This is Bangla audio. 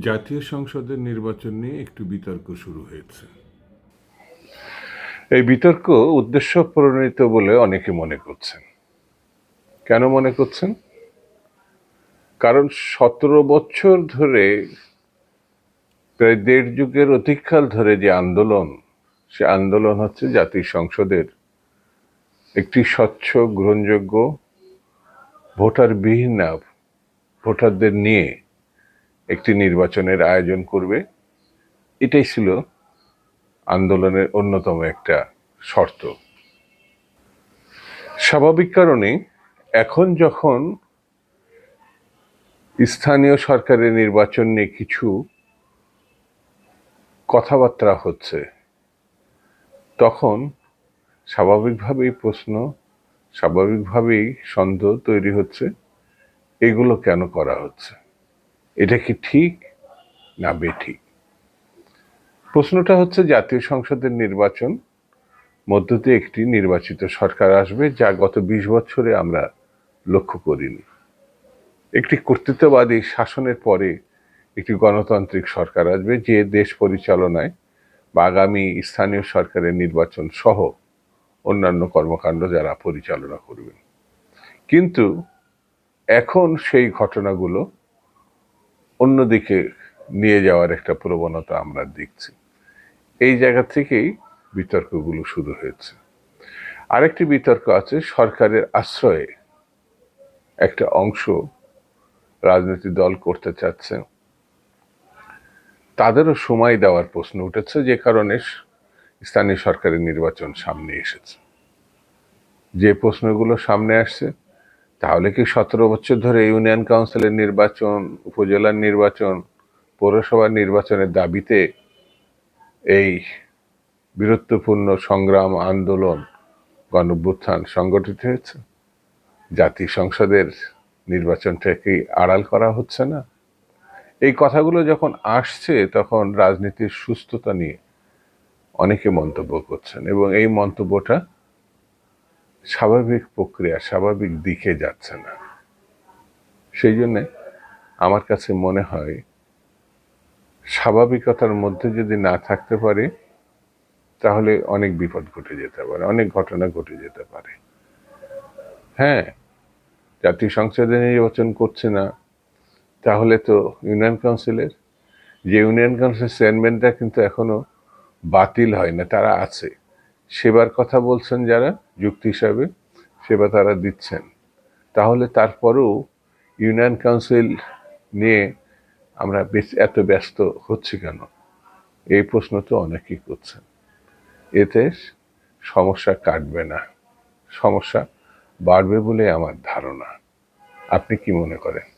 জাতীয় সংসদের নির্বাচন নিয়ে একটু বিতর্ক শুরু হয়েছে। এই বিতর্ক উদ্দেশ্য প্রণীত বলে অনেকে মনে করছেন। কেন মনে করছেন? কারণ সতেরো বছর ধরে, প্রায় দেড় যুগের অধিককাল ধরে যে আন্দোলন, সে আন্দোলন হচ্ছে জাতীয় সংসদের একটি স্বচ্ছ, গ্রহণযোগ্য, ভোটারবিহীন, ভোটারদের নিয়ে একটি নির্বাচনের আয়োজন করবে। এটাই ছিল আন্দোলনের অন্যতম একটা শর্ত। স্বাভাবিক কারণে এখন যখন স্থানীয় সরকারের নির্বাচন নিয়ে কিছু কথাবার্তা হচ্ছে, তখন স্বাভাবিকভাবেই প্রশ্ন, স্বাভাবিকভাবেই সন্দেহ তৈরি হচ্ছে, এগুলো কেন করা হচ্ছে? এটা কি ঠিক না বেঠিক? প্রশ্নটা হচ্ছে জাতীয় সংসদের নির্বাচন মধ্য দিয়ে একটি নির্বাচিত সরকার আসবে যা গত বিশ বছরে আমরা লক্ষ্য করিনি। একটি কর্তৃত্ববাদী শাসনের পরে একটি গণতান্ত্রিক সরকার আসবে যে দেশ পরিচালনায় বা আগামী স্থানীয় সরকারের নির্বাচন সহ অন্যান্য কর্মকাণ্ড যারা পরিচালনা করবেন। কিন্তু এখন সেই ঘটনাগুলো অন্যদিকে নিয়ে যাওয়ার একটা প্রবণতা আমরা দেখছি। এই জায়গা থেকেই বিতর্কগুলো শুরু হয়েছে। আরেকটি বিতর্ক আছে, সরকারের আশ্রয়ে একটা অংশ রাজনৈতিক দল করতে চাচ্ছে। তাদেরও সময় দেওয়ার প্রশ্ন উঠেছে, যে কারণে স্থানীয় সরকারের নির্বাচন সামনে এসেছে। যে প্রশ্নগুলো সামনে আসছে তাহলে কি সতেরো বছর ধরে ইউনিয়ন কাউন্সিলের নির্বাচন, উপজেলার নির্বাচন, পৌরসভার নির্বাচনের দাবিতে এই বীরত্বপূর্ণ সংগ্রাম, আন্দোলন, গণভ্যুত্থান সংগঠিত হয়েছে? জাতীয় সংসদের নির্বাচনটা কি আড়াল করা হচ্ছে না? এই কথাগুলো যখন আসছে, তখন রাজনীতির সুস্থতা নিয়ে অনেকে মন্তব্য করছেন এবং এই মন্তব্যটা স্বাভাবিক প্রক্রিয়া, স্বাভাবিক দিকে যাচ্ছে না। সেই জন্যে আমার কাছে মনে হয়, স্বাভাবিকতার মধ্যে যদি না থাকতে পারে, তাহলে অনেক বিপদ ঘটে যেতে পারে, অনেক ঘটনা ঘটে যেতে পারে। হ্যাঁ জাতীয় সংসদে নির্বাচন করছে না, তাহলে তো ইউনিয়ন কাউন্সিলের, যে ইউনিয়ন কাউন্সিলের চেয়ারম্যানটা কিন্তু এখনও বাতিল হয় না, তারা আছে। সেবার কথা বলছেন যারা, যুক্তি হিসাবে সেবা তারা দিচ্ছেন। তাহলে তারপরেও ইউনিয়ন কাউন্সিল নিয়ে আমরা এত ব্যস্ত হচ্ছি কেন? এই প্রশ্ন তো অনেকেই করছেন। এতে সমস্যা কাটবে না। সমস্যা বাড়বে বলে আমার ধারণা। আপনি কি মনে করেন?